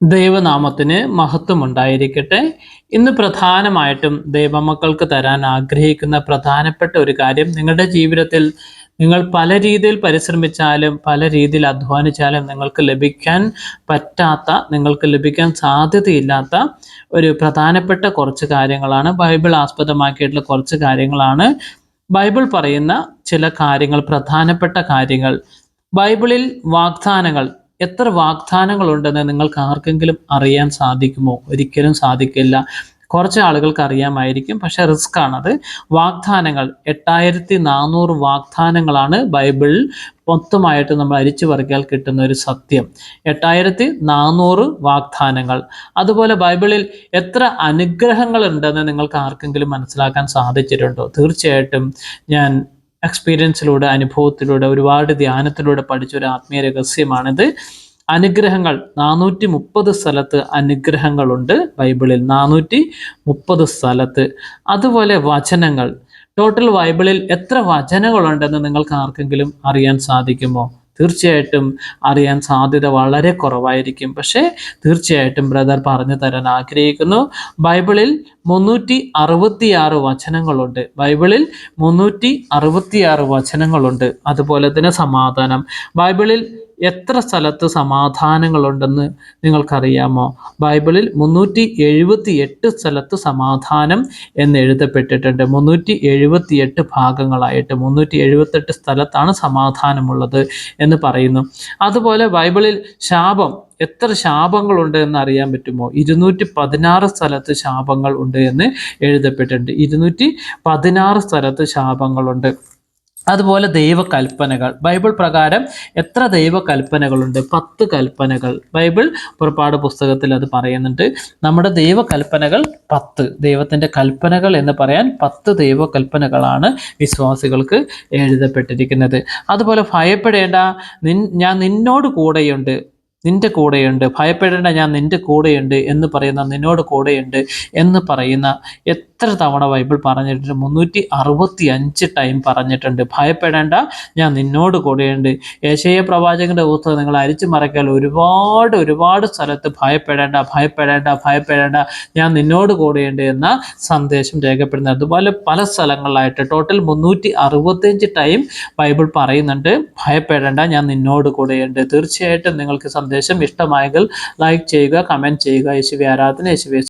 ദൈവനാമത്തിന് മഹത്വം ഉണ്ടായിരിക്കട്ടെ ഇന്ന് പ്രധാനമായിട്ടും ദൈവമക്കൾക്ക് തരാൻ ആഗ്രഹിക്കുന്ന പ്രധാനപ്പെട്ട ഒരു കാര്യം നിങ്ങളുടെ ജീവിതത്തിൽ നിങ്ങൾ പല രീതിയിൽ പരിശ്രമിച്ചാലും പല രീതിയിൽ അധ്വാനിച്ചാലും നിങ്ങൾക്ക് ലഭിക്കാൻ പറ്റാത്ത നിങ്ങൾക്ക് ലഭിക്കാൻ സാധ്യതയില്ലാത്ത ഒരു പ്രധാനപ്പെട്ട കുറച്ച് കാര്യങ്ങളാണ്. ബൈബിൾ ആസ്പദമാക്കിയിട്ടുള്ള കുറച്ച് കാര്യങ്ങളാണ്. ബൈബിൾ പറയുന്ന ചില കാര്യങ്ങൾ പ്രധാനപ്പെട്ട കാര്യങ്ങൾ. ബൈബിളിൽ വാഗ്ദാനങ്ങൾ എത്ര വാഗ്ദാനങ്ങളുണ്ടെന്ന് നിങ്ങൾക്ക് ആർക്കെങ്കിലും അറിയാൻ സാധിക്കുമോ? ഒരിക്കലും സാധിക്കില്ല. കുറച്ച് ആളുകൾക്ക് അറിയാമായിരിക്കും പക്ഷെ റിസ്ക് ആണത്. വാഗ്ദാനങ്ങൾ എട്ടായിരത്തി നാനൂറ് വാഗ്ദാനങ്ങളാണ് ബൈബിളിൽ മൊത്തമായിട്ട് നമ്മൾ അരിച്ചു പറിക്കാൽ കിട്ടുന്ന ഒരു സത്യം. എട്ടായിരത്തി നാനൂറ് വാഗ്ദാനങ്ങൾ. അതുപോലെ ബൈബിളിൽ എത്ര അനുഗ്രഹങ്ങൾ ഉണ്ടെന്ന് നിങ്ങൾക്ക് ആർക്കെങ്കിലും മനസ്സിലാക്കാൻ സാധിച്ചിട്ടുണ്ടോ? തീർച്ചയായിട്ടും ഞാൻ എക്സ്പീരിയൻസിലൂടെ അനുഭവത്തിലൂടെ ഒരുപാട് ധ്യാനത്തിലൂടെ പഠിച്ച ഒരു ആത്മീയ രഹസ്യമാണിത്. അനുഗ്രഹങ്ങൾ നാനൂറ്റി മുപ്പത് സ്ഥലത്ത് അനുഗ്രഹങ്ങളുണ്ട് ബൈബിളിൽ. നാനൂറ്റി മുപ്പത് സ്ഥലത്ത്. അതുപോലെ വചനങ്ങൾ. ടോട്ടൽ ബൈബിളിൽ എത്ര വചനങ്ങളുണ്ടെന്ന് നിങ്ങൾക്ക് ആർക്കെങ്കിലും അറിയാൻ സാധിക്കുമോ? തീർച്ചയായിട്ടും അറിയാൻ സാധ്യത വളരെ കുറവായിരിക്കും. പക്ഷേ തീർച്ചയായിട്ടും ബ്രദർ പറഞ്ഞു തരാൻ ആഗ്രഹിക്കുന്നു. ബൈബിളിൽ മുന്നൂറ്റി അറുപത്തിയാറ് വചനങ്ങളുണ്ട്. ബൈബിളിൽ മുന്നൂറ്റി അറുപത്തിയാറ് വചനങ്ങളുണ്ട്. അതുപോലെ തന്നെ സമാധാനം. ബൈബിളിൽ എത്ര സ്ഥലത്ത് സമാധാനങ്ങളുണ്ടെന്ന് നിങ്ങൾക്കറിയാമോ? ബൈബിളിൽ മുന്നൂറ്റി എഴുപത്തി എട്ട് സ്ഥലത്ത് സമാധാനം എന്ന് എഴുതപ്പെട്ടിട്ടുണ്ട്. മുന്നൂറ്റി എഴുപത്തി എട്ട് ഭാഗങ്ങളായിട്ട് മുന്നൂറ്റി എഴുപത്തെട്ട് സ്ഥലത്താണ് സമാധാനമുള്ളത് എന്ന് പറയുന്നു. അതുപോലെ ബൈബിളിൽ ശാപം എത്ര ശാപങ്ങളുണ്ട് എന്ന് അറിയാൻ പറ്റുമോ? ഇരുന്നൂറ്റി പതിനാറ് സ്ഥലത്ത് ശാപങ്ങൾ ഉണ്ട് എന്ന് എഴുതപ്പെട്ടിട്ടുണ്ട്. ഇരുന്നൂറ്റി പതിനാറ് സ്ഥലത്ത് ശാപങ്ങളുണ്ട്. അതുപോലെ ദൈവകൽപ്പനകൾ. ബൈബിൾ പ്രകാരം എത്ര ദൈവകൽപ്പനകളുണ്ട്? പത്ത് കൽപ്പനകൾ. ബൈബിൾ പുറപ്പാട് പുസ്തകത്തിൽ അത് പറയുന്നുണ്ട്. നമ്മുടെ ദൈവകൽപ്പനകൾ പത്ത്. ദൈവത്തിന്റെ കൽപ്പനകൾ എന്ന് പറയാൻ പത്ത് ദൈവകൽപ്പനകളാണ് വിശ്വാസികൾക്ക് എഴുതപ്പെട്ടിരിക്കുന്നത്. അതുപോലെ ഭയപ്പെടേണ്ട നിൻ ഞാൻ നിന്നോട് കൂടെയുണ്ട്. നിന്റെ കൂടെയുണ്ട്. ഭയപ്പെടേണ്ട ഞാൻ നിന്റെ കൂടെയുണ്ട് എന്ന് പറയുന്ന നിന്നോട് കൂടെയുണ്ട് എന്ന് പറയുന്ന എത്ര തവണ ബൈബിൾ പറഞ്ഞിട്ടുണ്ട്? മുന്നൂറ്റി അറുപത്തി അഞ്ച് ടൈം പറഞ്ഞിട്ടുണ്ട്. ഭയപ്പെടേണ്ട ഞാൻ നിന്നോട് കൂടെയുണ്ട്. യേശയ പ്രവാചകന്റെ പുസ്തകം നിങ്ങൾ അരിച്ചു മറക്കാൻ ഒരുപാട് ഒരുപാട് സ്ഥലത്ത് ഭയപ്പെടേണ്ട ഭയപ്പെടേണ്ട ഭയപ്പെടേണ്ട ഞാൻ നിന്നോട് കൂടെയുണ്ട് എന്ന സന്ദേശം രേഖപ്പെടുന്നത്. അതുപോലെ പല സ്ഥലങ്ങളിലായിട്ട് ടോട്ടൽ മുന്നൂറ്റി അറുപത്തിയഞ്ച് ടൈം ബൈബിൾ പറയുന്നുണ്ട്. ഭയപ്പെടേണ്ട ഞാൻ നിന്നോട് കൂടെയുണ്ട്. തീർച്ചയായിട്ടും നിങ്ങൾക്ക് സന്ദേശം ഇഷ്ടമായെങ്കിൽ ലൈക്ക് ചെയ്യുക കമന്റ് ചെയ്യുക. യേശുവി ആരാധന യേശുവി